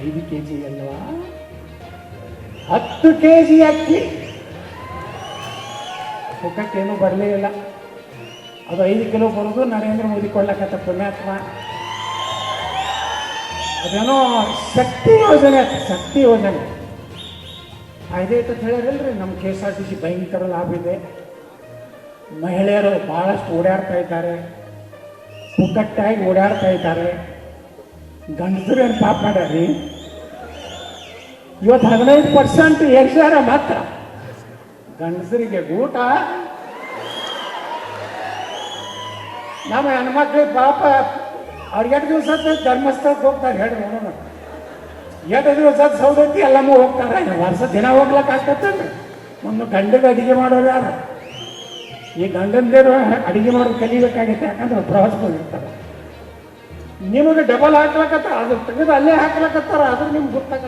ಐದು K G ಅಲ್ವಾ? ಹತ್ತು ಕೆ ಜಿ ಅಕ್ಕಿ ಮುಖಕ್ಕೇನು ಬರಲೇ ಇಲ್ಲ. ಅದು ಐದು ಕಿಲೋ ಬರೋದು, ನರೇಂದ್ರ ಮೋದಿ ಕೊಡ್ಲಕ್ಕಂತ ಪುಣ್ಯಾತ್ಮ. ಅದೇನೋ ಶಕ್ತಿ ಯೋಜನೆ ಶಕ್ತಿ ಯೋಜನೆ. ಐದೇ ಅಂತ ಹೇಳಿರಲ್ರಿ ನಮ್ಮ K S R T C ಭಯಂಕರ ಲಾಭ ಇದೆ. ಮಹಿಳೆಯರು ಭಾಳಷ್ಟು ಓಡಾಡ್ತಾ ಇದ್ದಾರೆ. ಪುಕ್ಕಟ್ಟಾಗಿ ಓಡಾಡ್ತಾ ಇದ್ದಾರೆ. ಗಂಡಸರು ಏನು ಪಾಪ ಮಾಡ್ಯಾರಿ ಇವತ್ತು ಹದಿನೈದು ಪರ್ಸೆಂಟ್ ಏರ್ಸ್ಯಾರ ಮಾತ್ರ. ಗಂಡಸರಿಗೆ ಊಟ. ನಮ್ಮ ಹೆಣ್ಮಕ್ಳಿಗೆ ಪಾಪ ಅವ್ರಿಗೆ ಎಷ್ಟು ದಿವಸ ಧರ್ಮಸ್ಥಳಕ್ಕೆ ಹೋಗ್ತಾರೆ ಹೇಳಿ ನೋಡೋಣ. ಎಷ್ಟು ದಿವಸ ಸೌದತ್ತಿ ಎಲ್ಲಮ್ಮ ಹೋಗ್ತಾರೆ. ವರ್ಷ ದಿನ ಹೋಗ್ಲಕ್ಕೆ ಆಗ್ತತ್ತಲ್ರಿ ಒಂದು ಗಂಡಗೆ ಅಡಿಗೆ ಮಾಡೋರು ಯಾರು? ಈ ಗಂಡಂದೇರು ಅಡಿಗೆ ಮಾಡೋದು ಕಲಿಬೇಕಾಗಿತ್ತು, ಯಾಕಂದ್ರೆ ಪ್ರವಾಸ ಬಂದಿರ್ತಾರೆ ನಿಮಗೆ ಡಬಲ್ ಹಾಕ್ಲಕತ್ತಾರ ಅದು ತೆಗೆದು ಅಲ್ಲೇ ಹಾಕ್ಲಕತ್ತಾರ, ಆದ್ರೆ ನಿಮ್ಗೆ ಗೊತ್ತಾಗ